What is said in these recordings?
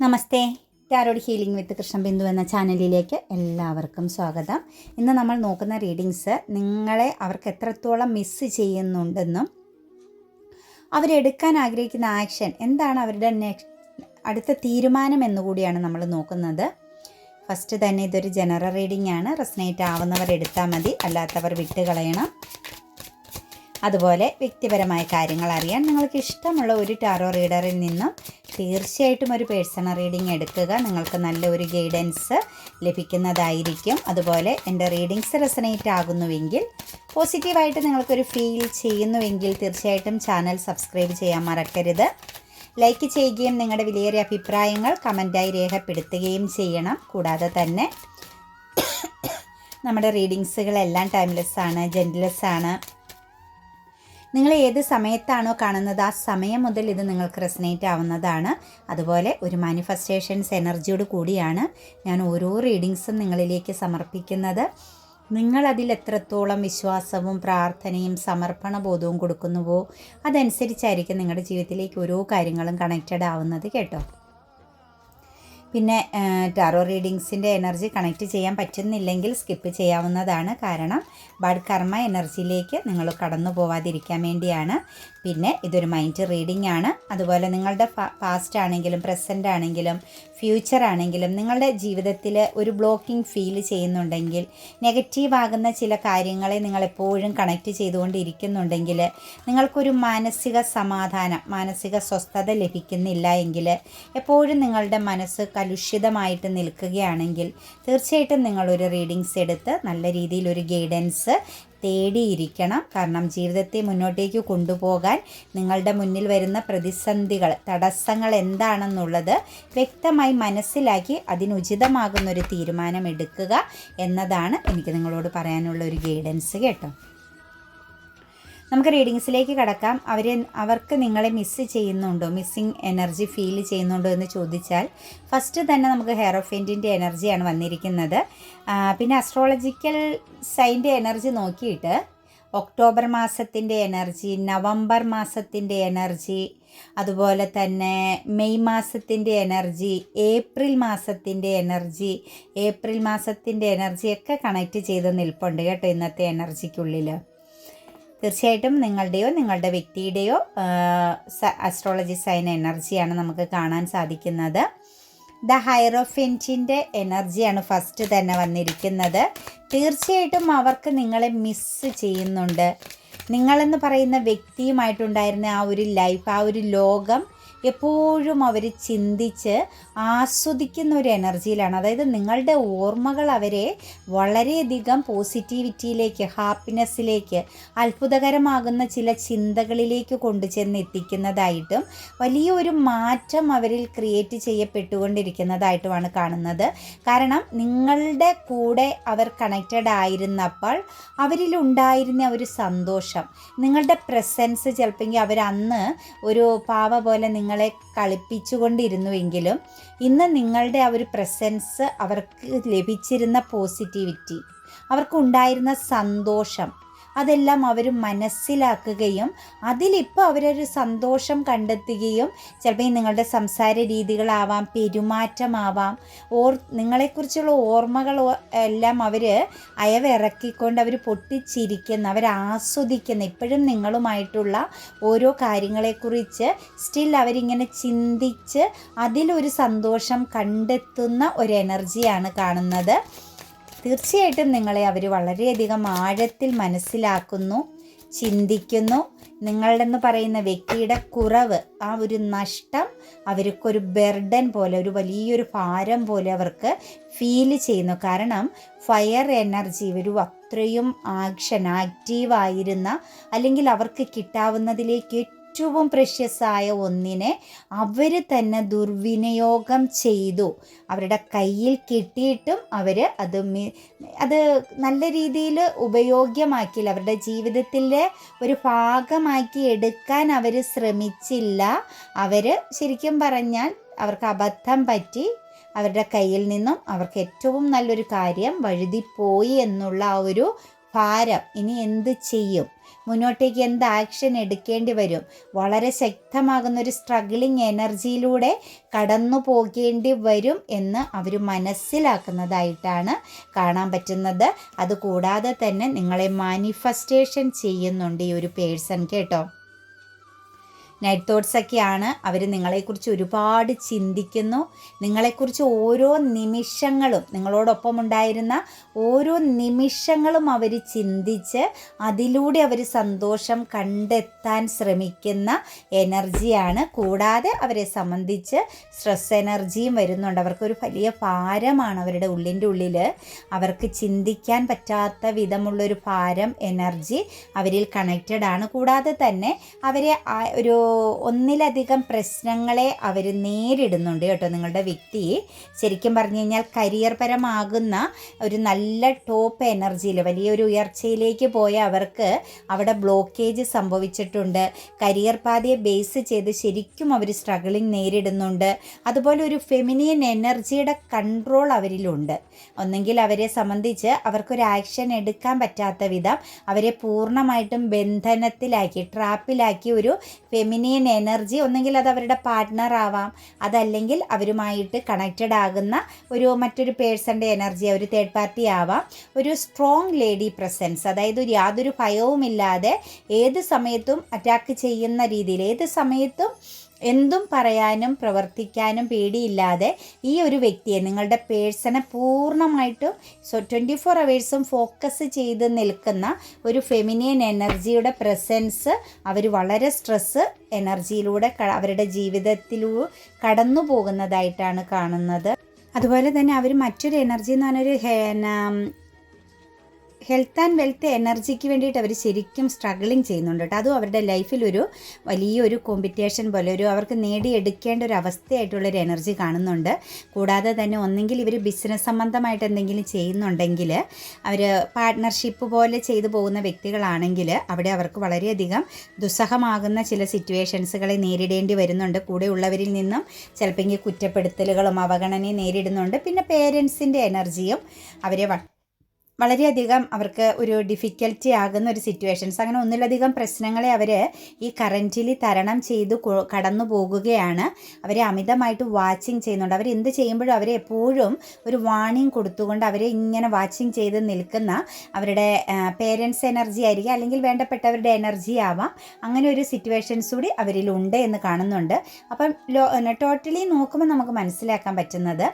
Namaste. Tarot healing with Krishnabindu എന്ന ചാനലിലേക്ക് എല്ലാവർക്കും സ്വാഗതം. ഇന്ന് നമ്മൾ നോക്കുന്ന റീഡിങ്സ് നിങ്ങളെ അവർക്ക് എത്രത്തോളം മിസ്സ് ചെയ്യുന്നുണ്ടെന്നും അവരെടുക്കാൻ ആഗ്രഹിക്കുന്ന ആക്ഷൻ എന്താണ് അവരുടെ നെക്സ്റ്റ് അടുത്ത തീരുമാനം എന്നുകൂടിയാണ് നമ്മൾ നോക്കുന്നത്. ഫസ്റ്റ് തന്നെ ഇതൊരു ജനറൽ റീഡിംഗ് ആണ്. റെസനേറ്റ് ആവുന്നവർ എടുത്താൽ മതി അല്ലാത്തവർ വിട്ടുകളയണം. അതുപോലെ വ്യക്തിപരമായ കാര്യങ്ങൾ അറിയാൻ നിങ്ങൾക്ക് ഇഷ്ടമുള്ള ഒരു ടാറോ റീഡറിൽ നിന്നും തീർച്ചയായിട്ടും ഒരു പേഴ്സണൽ റീഡിംഗ് എടുക്കുക. നിങ്ങൾക്ക് നല്ലൊരു ഗൈഡൻസ് ലഭിക്കുന്നതായിരിക്കും. അതുപോലെ എന്റെ റീഡിങ്സ് റെസനേറ്റ് ആകുന്നുവെങ്കിൽ പോസിറ്റീവായിട്ട് നിങ്ങൾക്കൊരു ഫീൽ ചെയ്യുന്നുവെങ്കിൽ തീർച്ചയായിട്ടും ചാനൽ സബ്സ്ക്രൈബ് ചെയ്യാൻ മറക്കരുത്. ലൈക്ക് ചെയ്യുകയും നിങ്ങളുടെ വിലയേറിയ അഭിപ്രായങ്ങൾ കമന്റായി രേഖപ്പെടുത്തുകയും ചെയ്യണം. കൂടാതെ തന്നെ നമ്മുടെ റീഡിങ്സുകളെല്ലാം ടൈംലെസ് ആണ് ജെന്റ്ലെസ് ആണ്. നിങ്ങൾ ഏത് സമയത്താണോ കാണുന്നത് ആ സമയം മുതൽ ഇത് നിങ്ങൾക്ക് റെസനേറ്റ് ആവുന്നതാണ്. അതുപോലെ ഒരു മാനിഫെസ്റ്റേഷൻസ് എനർജിയോട് കൂടിയാണ് ഞാൻ ഓരോ റീഡിങ്സും നിങ്ങളിലേക്ക് സമർപ്പിക്കുന്നത്. നിങ്ങളതിൽ എത്രത്തോളം വിശ്വാസവും പ്രാർത്ഥനയും സമർപ്പണ ബോധവും കൊടുക്കുന്നുവോ അതനുസരിച്ചായിരിക്കും നിങ്ങളുടെ ജീവിതത്തിലേക്ക് ഓരോ കാര്യങ്ങളും കണക്റ്റഡ് ആവുന്നത് കേട്ടോ. പിന്നെ ടാറോ റീഡിങ്സിന്റെ എനർജി കണക്റ്റ് ചെയ്യാൻ പറ്റുന്നില്ലെങ്കിൽ സ്കിപ്പ് ചെയ്യാവുന്നതാണ് കാരണം ബഡ് കർമ്മ എനർജിയിലേക്ക് നിങ്ങൾ കടന്നു പോവാതിരിക്കാൻ വേണ്ടിയാണ്. പിന്നെ ഇതൊരു മൈൻഡ് റീഡിംഗ് ആണ്. അതുപോലെ നിങ്ങളുടെ പാസ്റ്റ് ആണെങ്കിലും പ്രസന്റ് ആണെങ്കിലും ഫ്യൂച്ചർ ആണെങ്കിലും നിങ്ങളുടെ ജീവിതത്തിൽ ഒരു ബ്ലോക്കിംഗ് ഫീൽ ചെയ്യുന്നുണ്ടെങ്കിൽ നെഗറ്റീവ് ആകുന്ന ചില കാര്യങ്ങളെ നിങ്ങൾ എപ്പോഴും കണക്റ്റ് ചെയ്തുകൊണ്ടിരിക്കുന്നുണ്ടെങ്കിൽ നിങ്ങൾക്കൊരു മാനസിക സമാധാനം മാനസിക സ്വസ്ഥത ലഭിക്കുന്നില്ല എങ്കിൽ എപ്പോഴും നിങ്ങളുടെ മനസ്സ് കലുഷിതമായിട്ട് നിൽക്കുകയാണെങ്കിൽ തീർച്ചയായിട്ടും നിങ്ങളൊരു റീഡിങ്സ് എടുത്ത് നല്ല രീതിയിൽ ഒരു ഗൈഡൻസ് തേടിയിരിക്കണം. കാരണം ജീവിതത്തെ മുന്നോട്ടേക്ക് കൊണ്ടുപോകാൻ നിങ്ങളുടെ മുന്നിൽ വരുന്ന പ്രതിസന്ധികൾ തടസ്സങ്ങൾ എന്താണെന്നുള്ളത് വ്യക്തമായി മനസ്സിലാക്കി അതിനുചിതമാകുന്ന ഒരു തീരുമാനം എടുക്കുക എന്നതാണ് എനിക്ക് നിങ്ങളോട് പറയാനുള്ള ഒരു ഗൈഡൻസ് കേട്ടോ. നമുക്ക് റീഡിങ്സിലേക്ക് കടക്കാം. അവർ അവർക്ക് നിങ്ങളെ മിസ് ചെയ്യുന്നുണ്ടോ? മിസ്സിങ് എനർജി ഫീൽ ചെയ്യുന്നുണ്ടോ എന്ന് ചോദിച്ചാൽ ഫസ്റ്റ് തന്നെ നമുക്ക് എന്റിന്റെ എനർജിയാണ് വന്നിരിക്കുന്നത്. പിന്നെ അസ്ട്രോളജിക്കൽ സൈന്റെ എനർജി നോക്കിയിട്ട് ഒക്ടോബർ മാസത്തിന്റെ എനർജി നവംബർ മാസത്തിന്റെ എനർജി അതുപോലെ തന്നെ മെയ് മാസത്തിന്റെ എനർജി ഏപ്രിൽ മാസത്തിന്റെ എനർജി ഏപ്രിൽ മാസത്തിന്റെ എനർജിയൊക്കെ കണക്റ്റ് ചെയ്ത് നിൽപ്പുണ്ട് കേട്ടോ ഇന്നത്തെ എനർജിക്കുള്ളിൽ തീർച്ചയായിട്ടും നിങ്ങളുടെയോ നിങ്ങളുടെ വ്യക്തിയുടെയോ അസ്ട്രോളജി സൈൻ എനർജിയാണ് നമുക്ക് കാണാൻ സാധിക്കുന്നത്. ദ ഹൈറോഫെന്റിന്റെ എനർജിയാണ് ഫസ്റ്റ് തന്നെ വന്നിരിക്കുന്നത്. തീർച്ചയായിട്ടും അവർക്ക് നിങ്ങളെ മിസ്സ് ചെയ്യുന്നുണ്ട്. നിങ്ങളെന്ന് പറയുന്ന വ്യക്തിയുമായിട്ടുണ്ടായിരുന്ന ആ ഒരു ലൈഫ് ആ ഒരു ലോകം എപ്പോഴും അവർ ചിന്തിച്ച് ആസ്വദിക്കുന്ന ഒരു എനർജിയിലാണ്. അതായത് നിങ്ങളുടെ ഓർമ്മകൾ അവരെ വളരെയധികം പോസിറ്റിവിറ്റിയിലേക്ക് ഹാപ്പിനെസ്സിലേക്ക് അത്ഭുതകരമാകുന്ന ചില ചിന്തകളിലേക്ക് കൊണ്ടുചെന്ന് എത്തിക്കുന്നതായിട്ടും വലിയൊരു മാറ്റം അവരിൽ ക്രിയേറ്റ് ചെയ്യപ്പെട്ടുകൊണ്ടിരിക്കുന്നതായിട്ടുമാണ് കാണുന്നത്. കാരണം നിങ്ങളുടെ കൂടെ അവർ കണക്റ്റഡ് ആയിരുന്നപ്പോൾ അവരിലുണ്ടായിരുന്ന ഒരു സന്തോഷം നിങ്ങളുടെ പ്രസൻസ് ചിലപ്പോൾ അവർ അന്ന് ഒരു പാവ പോലെ നിങ്ങൾ നിങ്ങളെ കളിപ്പിച്ചുകൊണ്ടിരുന്നുവെങ്കിലും ഇന്ന് നിങ്ങളുടെ ആ ഒരു പ്രസൻസ് അവർക്ക് ലഭിച്ചിരുന്ന പോസിറ്റിവിറ്റി അവർക്കുണ്ടായിരുന്ന സന്തോഷം അതെല്ലാം അവർ മനസ്സിലാക്കുകയും അതിലിപ്പോൾ അവരൊരു സന്തോഷം കണ്ടെത്തുകയും ചിലപ്പോൾ നിങ്ങളുടെ സംസാര രീതികളാവാം പെരുമാറ്റമാവാം ഓർ നിങ്ങളെക്കുറിച്ചുള്ള ഓർമ്മകൾ എല്ലാം അവർ അയവിറക്കിക്കൊണ്ട് അവർ പൊട്ടിച്ചിരിക്കുന്ന അവർ ആസ്വദിക്കുന്ന ഇപ്പോഴും നിങ്ങളുമായിട്ടുള്ള ഓരോ കാര്യങ്ങളെക്കുറിച്ച് സ്റ്റിൽ അവരിങ്ങനെ ചിന്തിച്ച് അതിലൊരു സന്തോഷം കണ്ടെത്തുന്ന ഒരു എനർജിയാണ് കാണുന്നത്. തീർച്ചയായിട്ടും നിങ്ങളെ അവർ വളരെയധികം ആഴത്തിൽ മനസ്സിലാക്കുന്നു ചിന്തിക്കുന്നു. നിങ്ങളുടെന്ന് പറയുന്ന വ്യക്തിയുടെ കുറവ് ആ ഒരു നഷ്ടം അവർക്കൊരു ബെർഡൻ പോലെ ഒരു വലിയൊരു ഭാരം പോലെ അവർക്ക് ഫീൽ ചെയ്യുന്നു. കാരണം ഫയർ എനർജി ഒരു അത്രയും ആക്ഷൻ ആക്റ്റീവായിരുന്ന അല്ലെങ്കിൽ അവർക്ക് കിട്ടാവുന്നതിലേക്ക് ഏറ്റവും പ്രഷ്യസായ ഒന്നിനെ അവർ തന്നെ ദുർവിനിയോഗം ചെയ്തു. അവരുടെ കയ്യിൽ കിട്ടിയിട്ടും അവർ അത് അത് നല്ല രീതിയിൽ ഉപയോഗ്യമാക്കിയില്ല അവരുടെ ജീവിതത്തിലെ ഒരു ഭാഗമാക്കി എടുക്കാൻ അവർ ശ്രമിച്ചില്ല. അവർ ശരിക്കും പറഞ്ഞാൽ അവർക്ക് അബദ്ധം പറ്റി അവരുടെ കയ്യിൽ നിന്നും അവർക്ക് ഏറ്റവും നല്ലൊരു കാര്യം വഴുതിപ്പോയി എന്നുള്ള ആ ഒരു ഭാരം ഇനി എന്ത് ചെയ്യും? മുന്നോട്ടേക്ക് എന്ത് ആക്ഷൻ എടുക്കേണ്ടി വരും? വളരെ ശക്തമാകുന്ന ഒരു സ്ട്രഗ്ലിംഗ് എനർജിയിലൂടെ കടന്നു പോകേണ്ടി വരും എന്ന് അവർ മനസ്സിലാക്കുന്നതായിട്ടാണ് കാണാൻ പറ്റുന്നത്. അതുകൂടാതെ തന്നെ നിങ്ങളെ മാനിഫെസ്റ്റേഷൻ ചെയ്യുന്നുണ്ട് ഈ ഒരു പേഴ്സൺ കേട്ടോ. നൈറ്റ് തോട്ട്സൊക്കെയാണ് അവർ നിങ്ങളെക്കുറിച്ച് ഒരുപാട് ചിന്തിക്കുന്നു. നിങ്ങളെക്കുറിച്ച് ഓരോ നിമിഷങ്ങളും നിങ്ങളോടൊപ്പം ഉണ്ടായിരുന്ന ഓരോ നിമിഷങ്ങളും അവർ ചിന്തിച്ച് അതിലൂടെ അവർ സന്തോഷം കണ്ടെത്താൻ ശ്രമിക്കുന്ന എനർജിയാണ്. കൂടാതെ അവരെ സംബന്ധിച്ച് സ്ട്രെസ് എനർജിയും വരുന്നുണ്ട്. അവർക്കൊരു വലിയ ഭാരമാണ് അവരുടെ ഉള്ളിന്റെ ഉള്ളിൽ അവർക്ക് ചിന്തിക്കാൻ പറ്റാത്ത വിധമുള്ളൊരു ഭാരം എനർജി അവരിൽ കണക്റ്റഡ് ആണ്. കൂടാതെ തന്നെ അവരെ ഒരു ഒന്നിലധികം പ്രശ്നങ്ങളെ അവർ നേരിടുന്നുണ്ട് കേട്ടോ നിങ്ങളുടെ വ്യക്തി. ശരിക്കും പറഞ്ഞു കഴിഞ്ഞാൽ കരിയർ പരമാകുന്ന ഒരു നല്ല ടോപ്പ് എനർജിയിൽ വലിയൊരു ഉയർച്ചയിലേക്ക് പോയ അവർക്ക് അവിടെ ബ്ലോക്കേജ് സംഭവിച്ചിട്ടുണ്ട്. കരിയർ പാതയെ ബേസ് ചെയ്ത് ശരിക്കും അവർ സ്ട്രഗിളിങ് നേരിടുന്നുണ്ട്. അതുപോലെ ഒരു ഫെമിനിയൻ എനർജിയുടെ കൺട്രോൾ അവരിലുണ്ട്. ഒന്നെങ്കിൽ അവരെ സംബന്ധിച്ച് അവർക്കൊരു ആക്ഷൻ എടുക്കാൻ പറ്റാത്ത വിധം അവരെ പൂർണമായിട്ടും ബന്ധനത്തിലാക്കി ട്രാപ്പിലാക്കി ഒരു ഫെമിനിയൻ ഫെമിനിയൻ എനർജി ഒന്നെങ്കിൽ അത് അവരുടെ പാർട്ട്ണർ ആവാം അതല്ലെങ്കിൽ അവരുമായിട്ട് കണക്റ്റഡ് ആകുന്ന ഒരു മറ്റൊരു പേഴ്സന്റെ എനർജി ഒരു തേർഡ് പാർട്ടി ആവാം. ഒരു സ്ട്രോങ് ലേഡി പ്രസൻസ് അതായത് യാതൊരു ഭയവുമില്ലാതെ ഏത് സമയത്തും അറ്റാക്ക് ചെയ്യുന്ന രീതിയിൽ ഏത് സമയത്തും എന്തും പറയാനും പ്രവർത്തിക്കാനും പേടിയില്ലാതെ ഈ ഒരു വ്യക്തിയെ നിങ്ങളുടെ പേഴ്സണെ പൂർണമായിട്ടും സോ ട്വന്റി ഫോർ അവേഴ്സും ഫോക്കസ് ചെയ്ത് നിൽക്കുന്ന ഒരു ഫെമിനിയൻ എനർജിയുടെ പ്രസൻസ് അവർ വളരെ സ്ട്രെസ്സ് എനർജിയിലൂടെ അവരുടെ ജീവിതത്തിലൂടെ കടന്നു പോകുന്നതായിട്ടാണ് കാണുന്നത്. അതുപോലെ തന്നെ അവർ മറ്റൊരു എനർജി എന്ന് പറഞ്ഞൊരു ഹെൽത്ത് ആൻഡ് വെൽത്ത് എനർജിക്ക് വേണ്ടിയിട്ട് അവർ ശരിക്കും സ്ട്രഗിളിങ് ചെയ്യുന്നുണ്ട് കേട്ടോ. അതും അവരുടെ ലൈഫിലൊരു വലിയൊരു കോമ്പറ്റീഷൻ പോലെ ഒരു അവർക്ക് നേടിയെടുക്കേണ്ട ഒരു അവസ്ഥയായിട്ടുള്ളൊരു എനർജി കാണുന്നുണ്ട്. കൂടാതെ തന്നെ ഒന്നെങ്കിൽ ഇവർ ബിസിനസ് സംബന്ധമായിട്ട് എന്തെങ്കിലും ചെയ്യുന്നുണ്ടെങ്കിൽ അവർ പാർട്ട്ണർഷിപ്പ് പോലെ ചെയ്തു പോകുന്ന വ്യക്തികളാണെങ്കിൽ അവിടെ അവർക്ക് വളരെയധികം ദുസ്സഹമാകുന്ന ചില സിറ്റുവേഷൻസുകളെ നേരിടേണ്ടി വരുന്നുണ്ട്. കൂടെയുള്ളവരിൽ നിന്നും ചിലപ്പോൾ കുറ്റപ്പെടുത്തലുകളും അവഗണനയും നേരിടുന്നുണ്ട്. പിന്നെ പേരൻസിന്റെ എനർജിയും അവരെ വളരെയധികം അവർക്ക് ഒരു ഡിഫിക്കൽറ്റി ആകുന്ന ഒരു സിറ്റുവേഷൻസ് അങ്ങനെ ഒന്നിലധികം പ്രശ്നങ്ങളെ അവർ ഈ കറന്റിലി തരണം ചെയ്ത് കടന്നു പോകുകയാണ്. അവരെ അമിതമായിട്ട് വാച്ചിങ് ചെയ്യുന്നുണ്ട്. അവർ എന്ത് ചെയ്യുമ്പോഴും അവരെ എപ്പോഴും ഒരു വാണിംഗ് കൊടുത്തുകൊണ്ട് അവരെ ഇങ്ങനെ വാച്ചിങ് ചെയ്ത് നിൽക്കുന്ന അവരുടെ പേരൻസ് എനർജി ആയിരിക്കും. അല്ലെങ്കിൽ വേണ്ടപ്പെട്ടവരുടെ എനർജി ആവാം. അങ്ങനെ ഒരു സിറ്റുവേഷൻസ് കൂടി അവരിലുണ്ട് എന്ന് കാണുന്നുണ്ട്. അപ്പം ടോട്ടലി നോക്കുമ്പോൾ നമുക്ക് മനസ്സിലാക്കാൻ പറ്റുന്നത്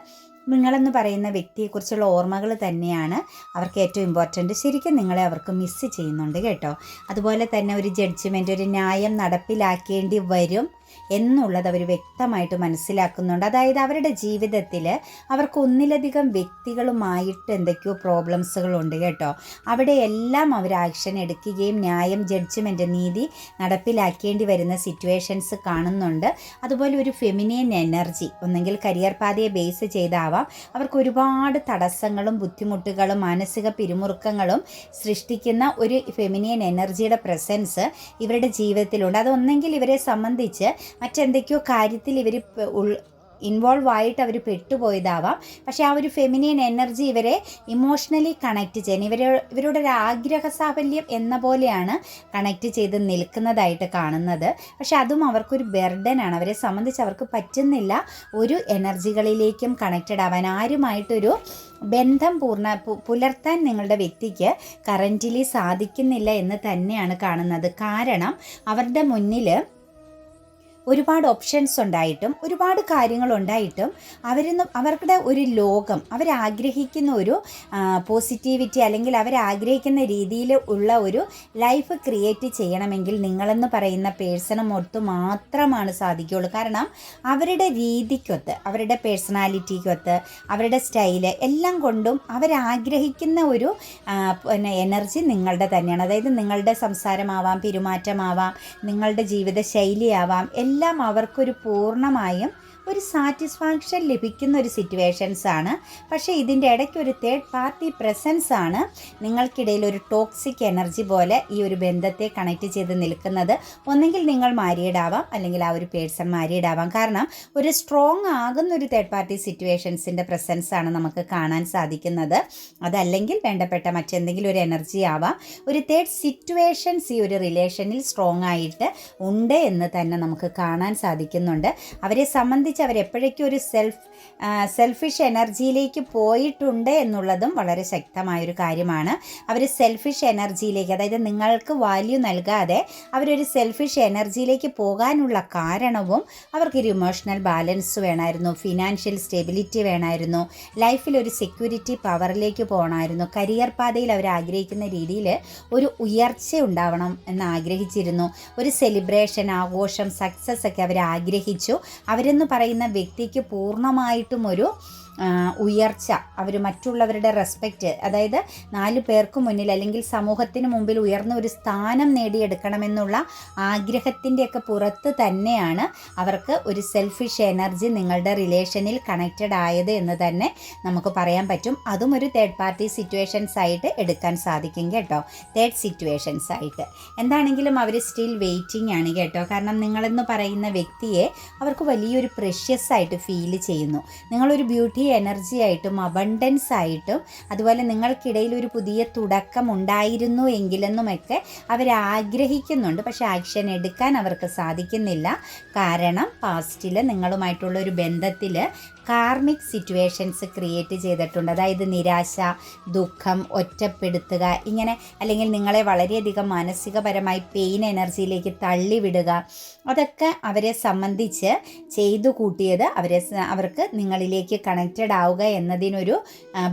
നിങ്ങളെന്ന് പറയുന്ന വ്യക്തിയെക്കുറിച്ചുള്ള ഓർമ്മകൾ തന്നെയാണ് അവർക്ക് ഏറ്റവും ഇമ്പോർട്ടന്റ് ശരിക്കും നിങ്ങളെ അവർക്ക് മിസ്സ് ചെയ്യുന്നുണ്ട് കേട്ടോ. അതുപോലെ തന്നെ ഒരു ജഡ്ജ്മെന്റ് ഒരു ന്യായം നടപ്പിലാക്കേണ്ടി വരും. എന്നുള്ളത് അവർ വ്യക്തമായിട്ട് മനസ്സിലാക്കുന്നുണ്ട്. അതായത് അവരുടെ ജീവിതത്തിൽ അവർക്ക് ഒന്നിലധികം വ്യക്തികളുമായിട്ട് എന്തൊക്കെയോ പ്രോബ്ലംസുകളുണ്ട് കേട്ടോ. അവിടെ എല്ലാം അവർ ആക്ഷൻ എടുക്കുകയും ന്യായം ജഡ്ജ്മെന്റ് നീതി നടപ്പിലാക്കേണ്ടി വരുന്ന സിറ്റുവേഷൻസ് കാണുന്നുണ്ട്. അതുപോലെ ഒരു ഫെമിനിയൻ എനർജി ഒന്നെങ്കിൽ കരിയർ പാതയെ ബേസ് ചെയ്താവാം. അവർക്ക് ഒരുപാട് തടസ്സങ്ങളും ബുദ്ധിമുട്ടുകളും മാനസിക പിരിമുറുക്കങ്ങളും സൃഷ്ടിക്കുന്ന ഒരു ഫെമിനിയൻ എനർജിയുടെ പ്രസൻസ് ഇവരുടെ ജീവിതത്തിലുണ്ട്. അതൊന്നെങ്കിൽ ഇവരെ സംബന്ധിച്ച് മറ്റെന്തൊക്കെയോ കാര്യത്തിൽ ഇവർ ഇൻവോൾവ് ആയിട്ട് അവർ പെട്ടുപോയതാവാം. പക്ഷേ ആ ഒരു ഫെമിനിയൻ എനർജി ഇവരെ ഇമോഷണലി കണക്റ്റ് ചെയ്യാൻ ഇവരെ ഇവരുടെ ഒരു ആഗ്രഹ സാഫല്യം എന്ന പോലെയാണ് കണക്ട് ചെയ്ത് നിൽക്കുന്നതായിട്ട് കാണുന്നത്. പക്ഷെ അതും അവർക്കൊരു ബെർഡനാണ് അവരെ സംബന്ധിച്ച് അവർക്ക് പറ്റുന്നില്ല ഒരു എനർജികളിലേക്കും കണക്റ്റഡ് ആവാൻ. ആരുമായിട്ടൊരു ബന്ധം പൂർണ പുലർത്താൻ നിങ്ങളുടെ വ്യക്തിക്ക് കറന്റിലി സാധിക്കുന്നില്ല എന്ന് തന്നെയാണ് കാണുന്നത്. കാരണം അവരുടെ മുന്നിൽ ഒരുപാട് ഓപ്ഷൻസ് ഉണ്ടായിട്ടും ഒരുപാട് കാര്യങ്ങൾ ഉണ്ടായിട്ടും അവരൊന്നും അവരുടെ ഒരു ലോകം അവരാഗ്രഹിക്കുന്ന ഒരു പോസിറ്റിവിറ്റി അല്ലെങ്കിൽ അവരാഗ്രഹിക്കുന്ന രീതിയിൽ ഉള്ള ഒരു ലൈഫ് ക്രിയേറ്റ് ചെയ്യണമെങ്കിൽ നിങ്ങളെന്ന് പറയുന്ന പേഴ്സണും ഒത്ത് മാത്രമാണ് സാധിക്കുകയുള്ളൂ. കാരണം അവരുടെ രീതിക്കൊത്ത് അവരുടെ പേഴ്സണാലിറ്റിക്കൊത്ത് അവരുടെ സ്റ്റൈൽ എല്ലാം കൊണ്ടും അവരാഗ്രഹിക്കുന്ന ഒരു പിന്നെ എനർജി നിങ്ങളുടെ തന്നെയാണ്. അതായത് നിങ്ങളുടെ സംസാരമാവാം പെരുമാറ്റമാവാം നിങ്ങളുടെ ജീവിത ശൈലിയാവാം എല്ലാം അവർക്കൊരു പൂർണമായും ഒരു സാറ്റിസ്ഫാക്ഷൻ ലഭിക്കുന്ന ഒരു സിറ്റുവേഷൻസ് ആണ്. പക്ഷേ ഇതിന്റെ ഇടയ്ക്ക് ഒരു തേർഡ് പാർട്ടി പ്രസൻസ് ആണ്. നിങ്ങൾക്കിടയിൽ ഒരു ടോക്സിക് എനർജി പോലെ ഈ ഒരു ബന്ധത്തെ കണക്ട് ചെയ്ത് നിൽക്കുന്നത്. ഒന്നെങ്കിൽ നിങ്ങൾ മാരീഡ് ആവാം അല്ലെങ്കിൽ ആ ഒരു പേഴ്സൺ മാരീഡ് ആവാം. കാരണം ഒരു സ്ട്രോങ് ആകുന്ന ഒരു തേർഡ് പാർട്ടി സിറ്റുവേഷൻസിന്റെ പ്രസൻസ് ആണ് നമുക്ക് കാണാൻ സാധിക്കുന്നത്. അതല്ലെങ്കിൽ വേണ്ടപ്പെട്ട മറ്റെന്തെങ്കിലും ഒരു എനർജി ആവാം. ഒരു തേർഡ് സിറ്റുവേഷൻസ് ഈ ഒരു റിലേഷനിൽ സ്ട്രോങ് ആയിട്ട് ഉണ്ട് എന്ന് തന്നെ നമുക്ക് കാണാൻ സാധിക്കുന്നുണ്ട്. അവരെ സംബന്ധിച്ച് അവരെപ്പോഴേക്കും ഒരു സെൽഫ് സെൽഫിഷ് എനർജിയിലേക്ക് പോയിട്ടുണ്ട് എന്നുള്ളതും വളരെ ശക്തമായൊരു കാര്യമാണ്. അവർ സെൽഫിഷ് എനർജിയിലേക്ക് അതായത് നിങ്ങൾക്ക് വാല്യൂ നൽകാതെ അവരൊരു സെൽഫിഷ് എനർജിയിലേക്ക് പോകാനുള്ള കാരണവും അവർക്കൊരു ഇമോഷണൽ ബാലൻസ് വേണമായിരുന്നു ഫിനാൻഷ്യൽ സ്റ്റെബിലിറ്റി വേണമായിരുന്നു ലൈഫിൽ ഒരു സെക്യൂരിറ്റി പവറിലേക്ക് പോകണമായിരുന്നു കരിയർ പാതയിൽ അവർ ആഗ്രഹിക്കുന്ന രീതിയിൽ ഒരു ഉയർച്ച ഉണ്ടാവണം എന്ന് ആഗ്രഹിച്ചിരുന്നു. ഒരു സെലിബ്രേഷൻ ആഘോഷം സക്സസ് ഒക്കെ അവർ ആഗ്രഹിച്ചു. അവരെന്ന് പറയുന്ന വ്യക്തിക്ക് പൂർണമായിട്ടും ഒരു ഉയർച്ച അവർ മറ്റുള്ളവരുടെ റെസ്പെക്റ്റ് അതായത് നാല് പേർക്ക് മുന്നിൽ അല്ലെങ്കിൽ സമൂഹത്തിന് മുമ്പിൽ ഉയർന്ന ഒരു സ്ഥാനം നേടിയെടുക്കണമെന്നുള്ള ആഗ്രഹത്തിന്റെയൊക്കെ പുറത്ത് തന്നെയാണ് അവർക്ക് ഒരു സെൽഫിഷ് എനർജി നിങ്ങളുടെ റിലേഷനിൽ കണക്റ്റഡ് ആയത് എന്ന് തന്നെ നമുക്ക് പറയാൻ പറ്റും. അതും ഒരു തേർഡ് പാർട്ടി സിറ്റുവേഷൻസ് ആയിട്ട് എടുക്കാൻ സാധിക്കും കേട്ടോ. തേർഡ് സിറ്റുവേഷൻസ് ആയിട്ട്. എന്താണെങ്കിലും അവർ സ്റ്റിൽ വെയിറ്റിംഗ് ആണ് കേട്ടോ. കാരണം നിങ്ങളെന്ന് പറയുന്ന വ്യക്തിയെ അവർക്ക് വലിയൊരു പ്രഷ്യസ് ആയിട്ട് ഫീൽ ചെയ്യുന്നു. നിങ്ങളൊരു ബ്യൂട്ടി എനർജി ആയിട്ടും അബണ്ടൻസ് ആയിട്ടും അതുപോലെ നിങ്ങൾക്കിടയിൽ ഒരു പുതിയ തുടക്കം ഉണ്ടായിരുന്നു എങ്കിലെന്നുമൊക്കെ അവർ ആഗ്രഹിക്കുന്നുണ്ട്. പക്ഷേ ആക്ഷൻ എടുക്കാൻ അവർക്ക് സാധിക്കുന്നില്ല. കാരണം പാസ്റ്റിൽ നിങ്ങളുമായിട്ടുള്ള ഒരു ബന്ധത്തിൽ കാർമിക് സിറ്റുവേഷൻസ് ക്രിയേറ്റ് ചെയ്തിട്ടുണ്ട്. അതായത് നിരാശ ദുഃഖം ഒറ്റപ്പെടുത്തുക ഇങ്ങനെ അല്ലെങ്കിൽ നിങ്ങളെ വളരെയധികം മാനസികപരമായി പെയിൻ എനർജിയിലേക്ക് തള്ളിവിടുക അതൊക്കെ അവരെ സംബന്ധിച്ച് ചെയ്തു കൂട്ടിയത് അവരെ അവർക്ക് നിങ്ങളിലേക്ക് കണക്റ്റഡ് ആവുക എന്നതിനൊരു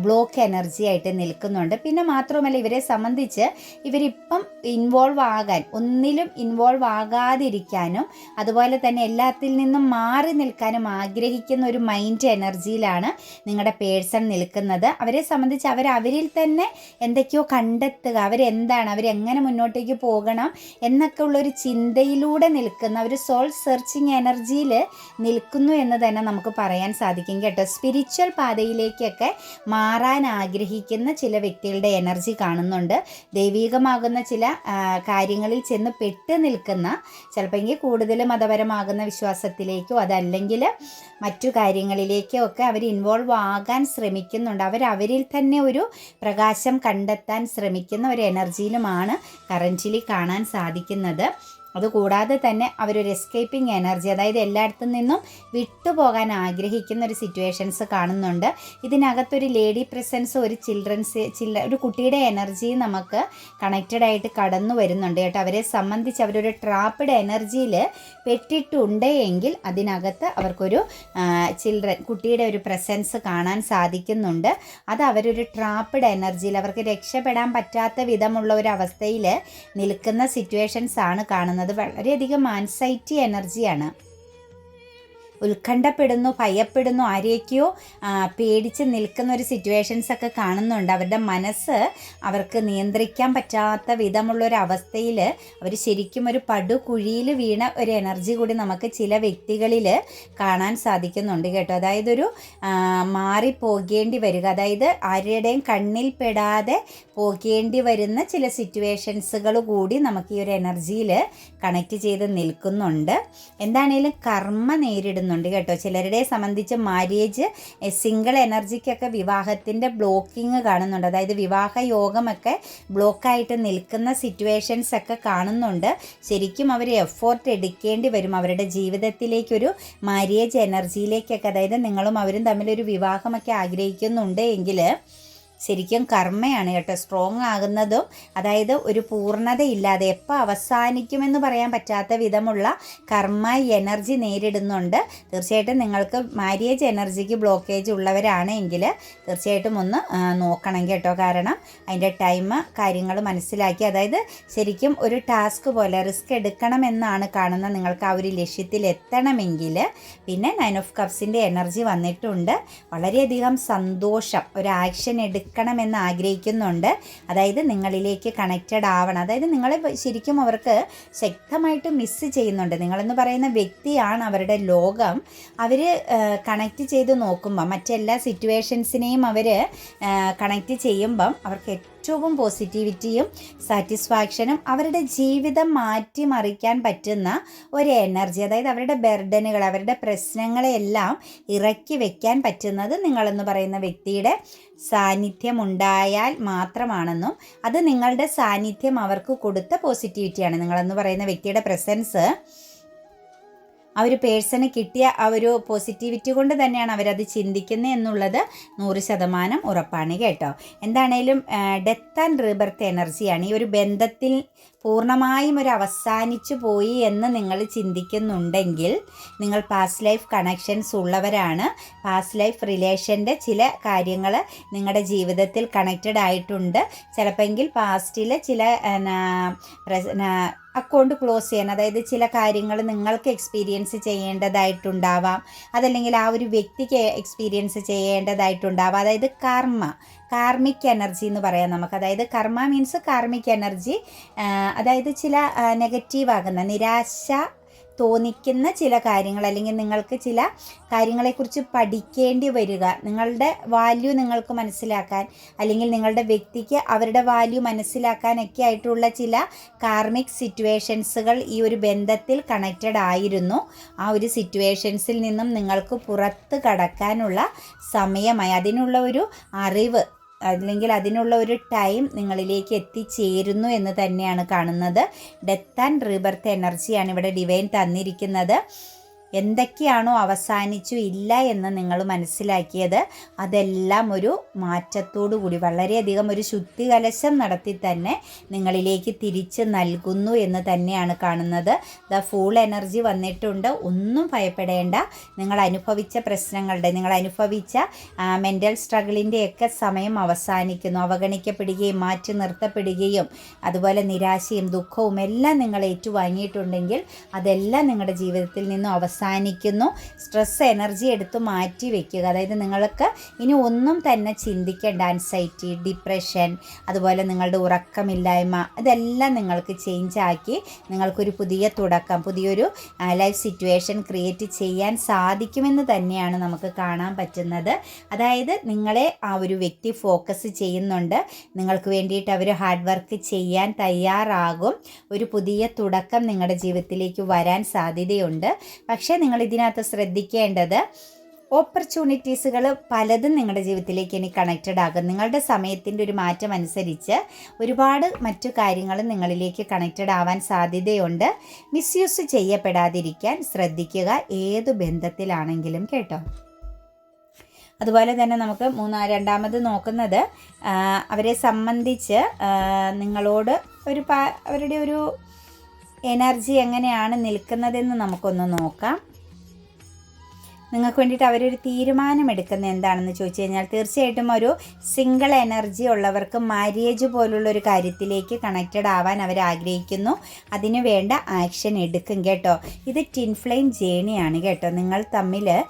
ബ്ലോക്ക് എനർജി ആയിട്ട് നിൽക്കുന്നുണ്ട്. പിന്നെ മാത്രമല്ല ഇവരെ സംബന്ധിച്ച് ഇവരിപ്പം ഇൻവോൾവ് ആകാൻ ഒന്നിലും ഇൻവോൾവ് ആകാതിരിക്കാനും അതുപോലെ തന്നെ എല്ലാത്തിൽ നിന്നും മാറി നിൽക്കാനും ആഗ്രഹിക്കുന്ന ഒരു മൈൻഡ് എനർജിയിലാണ് നിങ്ങളുടെ പേഴ്സൺ നിൽക്കുന്നത്. അവരെ സംബന്ധിച്ച് അവർ അവരിൽ തന്നെ എന്തൊക്കെയോ കണ്ടെത്തുക അവരെന്താണ് അവരെങ്ങനെ മുന്നോട്ടേക്ക് പോകണം എന്നൊക്കെ ഉള്ളൊരു ചിന്തയിലൂടെ നിൽക്കുന്ന ഒരു സോൾ സെർച്ചിങ് എനർജിയിൽ നിൽക്കുന്നു എന്ന് തന്നെ നമുക്ക് പറയാൻ സാധിക്കും കേട്ടോ. സ്പിരിച്വൽ പാതയിലേക്കൊക്കെ മാറാൻ ആഗ്രഹിക്കുന്ന ചില വ്യക്തികളുടെ എനർജി കാണുന്നുണ്ട്. ദൈവീകമാകുന്ന ചില കാര്യങ്ങളിൽ ചെന്ന് പെട്ട് നിൽക്കുന്ന ചിലപ്പോൾ കൂടുതൽ മതപരമാകുന്ന വിശ്വാസത്തിലേക്കോ അതല്ലെങ്കിൽ മറ്റു കാര്യങ്ങളിലേക്കോ ഒക്കെ അവർ ഇൻവോൾവ് ആകാൻ ശ്രമിക്കുന്നുണ്ട്. അവർ അവരിൽ തന്നെ ഒരു പ്രകാശം കണ്ടെത്താൻ ശ്രമിക്കുന്ന ഒരു എനർജിയിലുമാണ് കറന്റിലി കാണാൻ സാധിക്കുന്നത്. അതുകൂടാതെ തന്നെ അവരൊരു എസ്കേപ്പിംഗ് എനർജി അതായത് എല്ലായിടത്തു നിന്നും വിട്ടുപോകാൻ ആഗ്രഹിക്കുന്ന ഒരു സിറ്റുവേഷൻസ് കാണുന്നുണ്ട്. ഇതിനകത്തൊരു ലേഡി പ്രസൻസ് ഒരു ചിൽഡ്രൻസ് ചില്ല ഒരു കുട്ടിയുടെ എനർജി നമുക്ക് കണക്റ്റഡ് ആയിട്ട് കടന്നു വരുന്നുണ്ട്. കേട്ടോ അവരെ സംബന്ധിച്ച് അവരൊരു ട്രാപ്പിഡ് എനർജിയിൽ പെട്ടിട്ടുണ്ട് എങ്കിൽ അതിനകത്ത് അവർക്കൊരു ചിൽഡ്രൻ കുട്ടിയുടെ ഒരു പ്രസൻസ് കാണാൻ സാധിക്കുന്നുണ്ട്. അത് അവരൊരു ട്രാപ്പിഡ് എനർജിയിൽ അവർക്ക് രക്ഷപ്പെടാൻ പറ്റാത്ത വിധമുള്ള ഒരു അവസ്ഥയിൽ നിൽക്കുന്ന സിറ്റുവേഷൻസ് ആണ് കാണുന്നത്. വളരെയധികം ആൻസൈറ്റി എനർജിയാണ് ഉത്കണ്ഠപ്പെടുന്നു ഭയപ്പെടുന്നു ആരെയൊക്കെയോ പേടിച്ച് നിൽക്കുന്ന ഒരു സിറ്റുവേഷൻസ് ഒക്കെ കാണുന്നുണ്ട്. അവരുടെ മനസ്സ് അവർക്ക് നിയന്ത്രിക്കാൻ പറ്റാത്ത വിധമുള്ള ഒരു അവർ ശരിക്കും ഒരു പടുകുഴിയിൽ വീണ ഒരു എനർജി കൂടി നമുക്ക് ചില വ്യക്തികളിൽ കാണാൻ സാധിക്കുന്നുണ്ട് കേട്ടോ. അതായത് ഒരു മാറിപ്പോകേണ്ടി വരിക. അതായത് ആരുടെയും കണ്ണിൽ പെടാതെ പോകേണ്ടി വരുന്ന ചില സിറ്റുവേഷൻസുകൾ കൂടി നമുക്ക് ഈ ഒരു എനർജിയിൽ കണക്ട് ചെയ്ത് നിൽക്കുന്നുണ്ട്. എന്താണേലും കർമ്മ നേരിടുന്നുണ്ട് കേട്ടോ. ചിലരുടെ സംബന്ധിച്ച് മാര്യേജ് സിംഗിൾ എനർജിക്കൊക്കെ വിവാഹത്തിന്റെ ബ്ലോക്കിംഗ് കാണുന്നുണ്ട്. അതായത് വിവാഹ യോഗമൊക്കെ ബ്ലോക്കായിട്ട് നിൽക്കുന്ന സിറ്റുവേഷൻസ് ഒക്കെ കാണുന്നുണ്ട്. ശരിക്കും അവർ എഫോർട്ട് എടുക്കേണ്ടി വരും. അവരുടെ ജീവിതത്തിലേക്കൊരു മാര്യേജ് എനർജിയിലേക്കൊക്കെ അതായത് നിങ്ങളും അവരും തമ്മിലൊരു വിവാഹമൊക്കെ ആഗ്രഹിക്കുന്നുണ്ട് എങ്കിൽ ശരിക്കും കർമ്മയാണ് കേട്ടോ. സ്ട്രോങ് ആകുന്നതും അതായത് ഒരു പൂർണതയില്ലാതെ എപ്പോൾ അവസാനിക്കുമെന്ന് പറയാൻ പറ്റാത്ത വിധമുള്ള കർമ്മ എനർജി നേരിടുന്നുണ്ട്. തീർച്ചയായിട്ടും നിങ്ങൾക്ക് മാര്യേജ് എനർജിക്ക് ബ്ലോക്കേജ് ഉള്ളവരാണെങ്കിൽ തീർച്ചയായിട്ടും ഒന്ന് നോക്കണം കേട്ടോ. കാരണം അതിന്റെ ടൈം കാര്യങ്ങൾ മനസ്സിലാക്കി അതായത് ശരിക്കും ഒരു ടാസ്ക് പോലെ റിസ്ക് എടുക്കണമെന്നാണ് കാണുന്ന നിങ്ങൾക്ക് ആ ഒരു ലക്ഷ്യത്തിൽ എത്തണമെങ്കിൽ പിന്നെ നയൻ ഓഫ് കപ്സിന്റെ എനർജി വന്നിട്ടുണ്ട്. വളരെയധികം സന്തോഷം ഒരു ആക്ഷൻ എടുക്കുക എടുക്കണമെന്ന് ആഗ്രഹിക്കുന്നുണ്ട്. അതായത് നിങ്ങളിലേക്ക് കണക്റ്റഡ് ആവണം. അതായത് നിങ്ങളെ ശരിക്കും അവർക്ക് ശക്തമായിട്ട് മിസ്സ് ചെയ്യുന്നുണ്ട്. നിങ്ങളെന്ന് പറയുന്ന വ്യക്തിയാണ് അവരുടെ ലോകം. അവർ കണക്റ്റ് ചെയ്ത് നോക്കുമ്പം മറ്റെല്ലാ സിറ്റുവേഷൻസിനെയും അവർ കണക്റ്റ് ചെയ്യുമ്പം അവർക്ക് ഏറ്റവും പോസിറ്റിവിറ്റിയും സാറ്റിസ്ഫാക്ഷനും അവരുടെ ജീവിതം മാറ്റിമറിക്കാൻ പറ്റുന്ന ഒരു എനർജി അതായത് അവരുടെ ബർഡനുകൾ അവരുടെ പ്രശ്നങ്ങളെല്ലാം ഇറക്കി വെക്കാൻ പറ്റുന്നത് നിങ്ങളെന്ന് പറയുന്ന വ്യക്തിയുടെ സാന്നിധ്യം ഉണ്ടായാൽ മാത്രമാണെന്നും അത് നിങ്ങളുടെ സാന്നിധ്യം അവർക്ക് കൊടുത്ത പോസിറ്റിവിറ്റിയാണ് നിങ്ങളെന്ന് പറയുന്ന വ്യക്തിയുടെ പ്രസൻസ് ആ ഒരു പേഴ്സണ് കിട്ടിയ ആ ഒരു പോസിറ്റിവിറ്റി കൊണ്ട് തന്നെയാണ് അവരത് ചിന്തിക്കുന്നത് എന്നുള്ളത് നൂറ് ശതമാനം ഉറപ്പാണ് കേട്ടോ. എന്താണേലും ഡെത്ത് ആൻഡ് റീബർത്ത് എനർജിയാണ് ഈ ഒരു ബന്ധത്തിൽ പൂർണമായും ഒരു അവസാനിച്ചു പോയി എന്ന് നിങ്ങൾ ചിന്തിക്കുന്നുണ്ടെങ്കിൽ നിങ്ങൾ പാസ്റ്റ് ലൈഫ് കണക്ഷൻസ് ഉള്ളവരാണ്. പാസ്റ്റ് ലൈഫ് റിലേഷന്റെ ചില കാര്യങ്ങൾ നിങ്ങളുടെ ജീവിതത്തിൽ കണക്റ്റഡ് ആയിട്ടുണ്ട്. ചിലപ്പോൾ പാസ്റ്റിൽ ചില അക്കൗണ്ട് ക്ലോസ് ചെയ്യാൻ അതായത് ചില കാര്യങ്ങൾ നിങ്ങൾക്ക് എക്സ്പീരിയൻസ് ചെയ്യേണ്ടതായിട്ടുണ്ടാവാം. അതല്ലെങ്കിൽ ആ ഒരു വ്യക്തിക്ക് എക്സ്പീരിയൻസ് ചെയ്യേണ്ടതായിട്ടുണ്ടാവാം. അതായത് കർമ്മ കാർമിക് എനർജി എന്ന് പറയാം നമുക്ക്. അതായത് കർമ്മ മീൻസ് കാർമിക് എനർജി. അതായത് ചില നെഗറ്റീവ് ആകുന്ന നിരാശ തോന്നിക്കുന്ന ചില കാര്യങ്ങൾ അല്ലെങ്കിൽ നിങ്ങൾക്ക് ചില കാര്യങ്ങളെക്കുറിച്ച് പഠിക്കേണ്ടി വരിക. നിങ്ങളുടെ വാല്യൂ നിങ്ങൾക്ക് മനസ്സിലാക്കാൻ അല്ലെങ്കിൽ നിങ്ങളുടെ വ്യക്തിക്ക് അവരുടെ വാല്യൂ മനസ്സിലാക്കാനൊക്കെ ആയിട്ടുള്ള ചില കാർമിക് സിറ്റുവേഷൻസുകൾ ഈ ഒരു ബന്ധത്തിൽ കണക്റ്റഡ് ആയിരുന്നു. ആ ഒരു സിറ്റുവേഷൻസിൽ നിന്നും നിങ്ങൾക്ക് പുറത്ത് കടക്കാനുള്ള സമയമായി. അതിനുള്ള ഒരു അറിവ് അല്ലെങ്കിൽ അതിനുള്ള ഒരു ടൈം നിങ്ങളിലേക്ക് എത്തിച്ചേരുന്നു എന്ന് തന്നെയാണ് കാണുന്നത്. ഡെത്ത് ആൻഡ് റീബർത്ത് എനർജിയാണ് ഇവിടെ ഡിവൈൻ തന്നിരിക്കുന്നത്. എന്തൊക്കെയാണോ അവസാനിച്ചു ഇല്ല എന്ന് നിങ്ങൾ മനസ്സിലാക്കിയത് അതെല്ലാം ഒരു മാറ്റത്തോടു കൂടി വളരെയധികം ഒരു ശുദ്ധി കലശം നടത്തി തന്നെ നിങ്ങളിലേക്ക് തിരിച്ച് നൽകുന്നു എന്ന് തന്നെയാണ് കാണുന്നത്. ദ ഫുൾ എനർജി വന്നിട്ടുണ്ട്. ഒന്നും ഭയപ്പെടേണ്ട. നിങ്ങൾ അനുഭവിച്ച പ്രശ്നങ്ങളുടെ നിങ്ങൾ അനുഭവിച്ച മെന്റൽ സ്ട്രഗിളിന്റെയൊക്കെ സമയം അവസാനിക്കുന്നു. അവഗണിക്കപ്പെടുകയും മാറ്റി നിർത്തപ്പെടുകയും അതുപോലെ നിരാശയും ദുഃഖവും എല്ലാം നിങ്ങൾ ഏറ്റുവാങ്ങിയിട്ടുണ്ടെങ്കിൽ അതെല്ലാം നിങ്ങളുടെ ജീവിതത്തിൽ നിന്നും അവസാനം അവസാനിക്കുന്നു. സ്ട്രെസ് എനർജി എടുത്ത് മാറ്റി വയ്ക്കുക അതായത് നിങ്ങൾക്ക് ഇനി ഒന്നും തന്നെ ചിന്തിക്കേണ്ട ആൻസൈറ്റി ഡിപ്രഷൻ അതുപോലെ നിങ്ങളുടെ ഉറക്കമില്ലായ്മ ഇതെല്ലാം നിങ്ങൾക്ക് ചേഞ്ച് ആക്കി നിങ്ങൾക്കൊരു പുതിയ തുടക്കം പുതിയൊരു ലൈഫ് സിറ്റുവേഷൻ ക്രിയേറ്റ് ചെയ്യാൻ സാധിക്കുമെന്ന് തന്നെയാണ് നമുക്ക് കാണാൻ പറ്റുന്നത്. അതായത് നിങ്ങളെ ആ ഒരു വ്യക്തി ഫോക്കസ് ചെയ്യുന്നുണ്ട്. നിങ്ങൾക്ക് വേണ്ടിയിട്ട് അവർ ഹാർഡ് വർക്ക് ചെയ്യാൻ തയ്യാറാകും. ഒരു പുതിയ തുടക്കം നിങ്ങളുടെ ജീവിതത്തിലേക്ക് വരാൻ സാധ്യതയുണ്ട്. പക്ഷേ പക്ഷേ നിങ്ങൾ ഇതിനകത്ത് ശ്രദ്ധിക്കേണ്ടത് ഓപ്പർച്യൂണിറ്റീസുകൾ പലതും നിങ്ങളുടെ ജീവിതത്തിലേക്ക് ഇനി കണക്റ്റഡ് ആകും. നിങ്ങളുടെ സമയത്തിന്റെ ഒരു മാറ്റം അനുസരിച്ച് ഒരുപാട് മറ്റു കാര്യങ്ങളും നിങ്ങളിലേക്ക് കണക്റ്റഡ് ആവാൻ സാധ്യതയുണ്ട്. മിസ്യൂസ് ചെയ്യപ്പെടാതിരിക്കാൻ ശ്രദ്ധിക്കുക. ഏത് ബന്ധത്തിലാണെങ്കിലും കേട്ടോ. അതുപോലെ തന്നെ നമുക്ക് മൂന്നാ രണ്ടാമത് നോക്കുന്നത് അവരെ സംബന്ധിച്ച് നിങ്ങളോട് ഒരു അവരുടെ ഒരു എനർജി എങ്ങനെയാണ് നിൽക്കുന്നതെന്ന് നമുക്കൊന്ന് നോക്കാം. നിങ്ങൾക്ക് വേണ്ടിയിട്ട് അവരൊരു തീരുമാനമെടുക്കുന്ന എന്താണെന്ന് ചോദിച്ചു കഴിഞ്ഞാൽ തീർച്ചയായിട്ടും ഒരു സിംഗിൾ എനർജി ഉള്ളവർക്ക് മാര്യേജ് പോലുള്ള ഒരു കാര്യത്തിലേക്ക് കണക്റ്റഡ് ആവാൻ അവർ ആഗ്രഹിക്കുന്നു. അതിന് വേണ്ട ആക്ഷൻ എടുക്കും കേട്ടോ. ഇത് ടിൻഫ്ലെയിം ജേണിയാണ് കേട്ടോ. നിങ്ങൾ തമ്മിൽ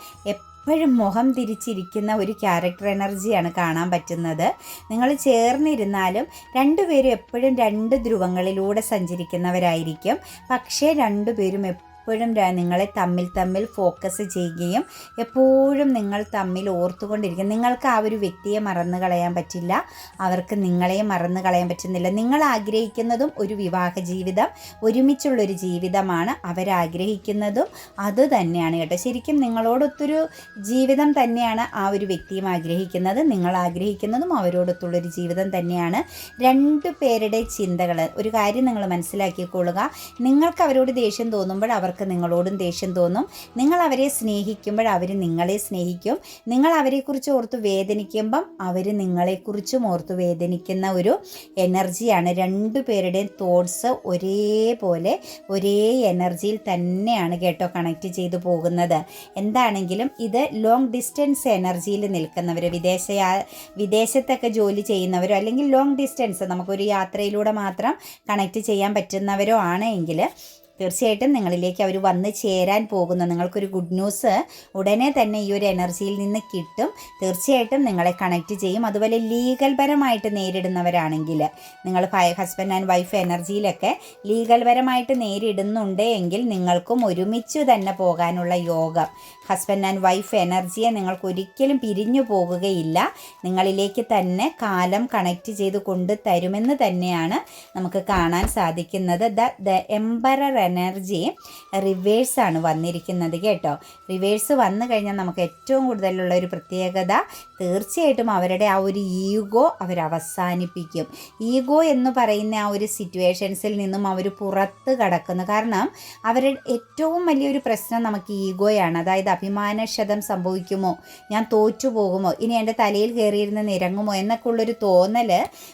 എപ്പോഴും മുഖം തിരിച്ചിരിക്കുന്ന ഒരു ക്യാരക്ടർ എനർജിയാണ് കാണാൻ പറ്റുന്നത്. നിങ്ങൾ ചേർന്നിരുന്നാലും രണ്ടുപേരും എപ്പോഴും രണ്ട് ധ്രുവങ്ങളിലൂടെ സഞ്ചരിക്കുന്നവരായിരിക്കും. പക്ഷേ രണ്ടുപേരും എപ്പോഴും നിങ്ങളെ തമ്മിൽ തമ്മിൽ ഫോക്കസ് ചെയ്യുകയും എപ്പോഴും നിങ്ങൾ തമ്മിൽ ഓർത്തുകൊണ്ടിരിക്കും നിങ്ങൾക്ക് ആ ഒരു വ്യക്തിയെ മറന്നു കളയാൻ പറ്റില്ല. അവർക്ക് നിങ്ങളെയും മറന്നു കളയാൻ പറ്റുന്നില്ല. നിങ്ങൾ ആഗ്രഹിക്കുന്നതും ഒരു വിവാഹ ജീവിതം ഒരുമിച്ചുള്ളൊരു ജീവിതമാണ് അവരാഗ്രഹിക്കുന്നതും. അത് തന്നെയാണ് കേട്ടോ. ശരിക്കും നിങ്ങളോടൊത്തൊരു ജീവിതം തന്നെയാണ് ആ ഒരു വ്യക്തിയും ആഗ്രഹിക്കുന്നത്. നിങ്ങൾ ആഗ്രഹിക്കുന്നതും അവരോടൊത്തുള്ളൊരു ജീവിതം തന്നെയാണ്. രണ്ട് പേരുടെ ചിന്തകൾ ഒരു കാര്യം നിങ്ങൾ മനസ്സിലാക്കിക്കൊള്ളുക. നിങ്ങൾക്ക് അവരോട് ദേഷ്യം തോന്നുമ്പോൾ അവർക്ക് അവർക്ക് നിങ്ങളോടും ദേഷ്യം തോന്നും. നിങ്ങൾ അവരെ സ്നേഹിക്കുമ്പോൾ അവർ നിങ്ങളെ സ്നേഹിക്കും. നിങ്ങൾ അവരെക്കുറിച്ച് ഓർത്ത് വേദനിക്കുമ്പം അവർ നിങ്ങളെക്കുറിച്ചും ഓർത്ത് വേദനിക്കുന്ന ഒരു എനർജിയാണ്. രണ്ടു പേരുടെയും തോട്ട്സ് ഒരേപോലെ ഒരേ എനർജിയിൽ തന്നെയാണ് കേട്ടോ കണക്റ്റ് ചെയ്തു പോകുന്നത്. എന്താണെങ്കിലും ഇത് ലോങ് ഡിസ്റ്റൻസ് എനർജിയിൽ നിൽക്കുന്നവർ വിദേശ വിദേശത്തൊക്കെ ജോലി ചെയ്യുന്നവരോ അല്ലെങ്കിൽ ലോങ് ഡിസ്റ്റൻസ് നമുക്കൊരു യാത്രയിലൂടെ മാത്രം കണക്ട് ചെയ്യാൻ പറ്റുന്നവരോ ആണെങ്കിൽ തീർച്ചയായിട്ടും നിങ്ങളിലേക്ക് അവർ വന്ന് ചേരാൻ പോകുന്നു. നിങ്ങൾക്കൊരു ഗുഡ് ന്യൂസ് ഉടനെ തന്നെ ഈ ഒരു എനർജിയിൽ നിന്ന് കിട്ടും. തീർച്ചയായിട്ടും നിങ്ങളെ കണക്റ്റ് ചെയ്യും. അതുപോലെ ലീഗൽ പരമായിട്ട് നേരിടുന്നവരാണെങ്കിൽ നിങ്ങൾ ഹസ്ബൻഡ് ആൻഡ് വൈഫ് എനർജിയിലൊക്കെ ലീഗൽ പരമായിട്ട് നേരിടുന്നുണ്ട് എങ്കിൽ നിങ്ങൾക്കും ഒരുമിച്ച് തന്നെ പോകാനുള്ള യോഗം. ഹസ്ബൻഡ് ആൻഡ് വൈഫ് എനർജിയെ നിങ്ങൾക്ക് ഒരിക്കലും പിരിഞ്ഞു പോകുകയില്ല നിങ്ങളിലേക്ക് തന്നെ കാലം കണക്റ്റ് ചെയ്ത് കൊണ്ട് തരുമെന്ന് തന്നെയാണ് നമുക്ക് കാണാൻ സാധിക്കുന്നത്. The the emperor energy reverse ആണ് വന്നിരിക്കുന്നത് കേട്ടോ. റിവേഴ്സ് വന്നു കഴിഞ്ഞാൽ നമുക്ക് ഏറ്റവും കൂടുതലുള്ള ഒരു പ്രത്യേകത തീർച്ചയായിട്ടും അവരുടെ ആ ഒരു ഈഗോ അവരവസാനിപ്പിക്കും ഈഗോ എന്ന് പറയുന്ന ആ ഒരു സിറ്റുവേഷൻസിൽ നിന്നും അവർ പുറത്ത് കടക്കുന്നു. കാരണം അവരുടെ ഏറ്റവും വലിയൊരു പ്രശ്നം നമുക്ക് ഈഗോയാണ് അതായത് അഭിമാനക്ഷതം സംഭവിക്കുമോ? ഞാൻ തോറ്റുപോകുമോ? ഇനി എന്റെ തലയിൽ കയറിയിരുന്ന് നിരങ്ങുമോ? എന്നൊക്കെ ഉള്ളൊരു തോന്നൽ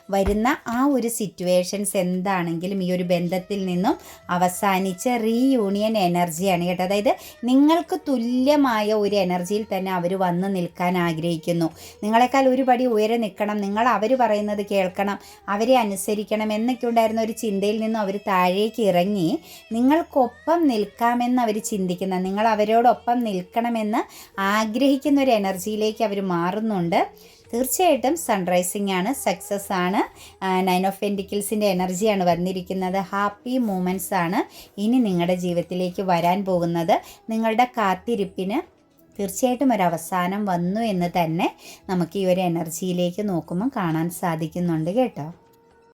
വരുന്ന ആ ഒരു സിറ്റുവേഷൻസ് എന്താണെങ്കിലും ഈ ഒരു ബന്ധത്തിൽ നിന്നും അവസാനിച്ച റീയൂണിയൻ എനർജിയാണ് കേട്ടോ. അതായത് നിങ്ങൾക്ക് തുല്യമായ ഒരു എനർജിയിൽ തന്നെ അവർ വന്ന് നിൽക്കാൻ ആഗ്രഹിക്കുന്നു. നിങ്ങളെക്കാൾ ഒരു പടി ഉയരെ നിൽക്കണം. നിങ്ങൾ അവർ പറയുന്നത് കേൾക്കണം. അവരെ അനുസരിക്കണം എന്നൊക്കെ ഉണ്ടായിരുന്ന ഒരു ചിന്തയിൽ നിന്നും അവർ താഴേക്ക് ഇറങ്ങി നിങ്ങൾക്കൊപ്പം നിൽക്കാമെന്ന് അവർ ചിന്തിക്കുന്ന നിങ്ങൾ അവരോടൊപ്പം നിൽക്കണമെന്ന് ആഗ്രഹിക്കുന്ന ഒരു എനർജിയിലേക്ക് അവർ മാറുന്നുണ്ട്. തീർച്ചയായിട്ടും സൺറൈസിങ് ആണ് സക്സസ് ആണ് നയൻ ഓഫ് പെന്റിക്കിൾസിന്റെ എനർജിയാണ് വന്നിരിക്കുന്നത്. ഹാപ്പി മൂമെന്റ്സ് ആണ് ഇനി നിങ്ങളുടെ ജീവിതത്തിലേക്ക് വരാൻ പോകുന്നത്. നിങ്ങളുടെ കാത്തിരിപ്പിന് തീർച്ചയായിട്ടും ഒരു അവസാനം വന്നു എന്ന് തന്നെ നമുക്ക് ഈ ഒരു എനർജിയിലേക്ക് നോക്കുമ്പോൾ കാണാൻ സാധിക്കുന്നുണ്ട് കേട്ടോ.